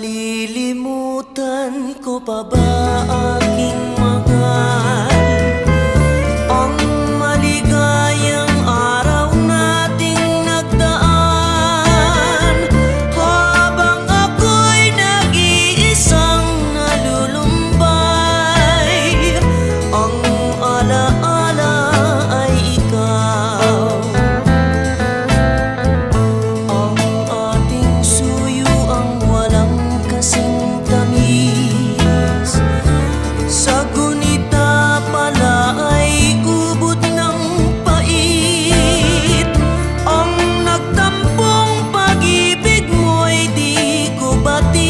Malilimutan ko pa ba aking mahal? Ang maligayang araw nating nagdaan Habang ako'y nag-iisang nalulumbay Ang alaala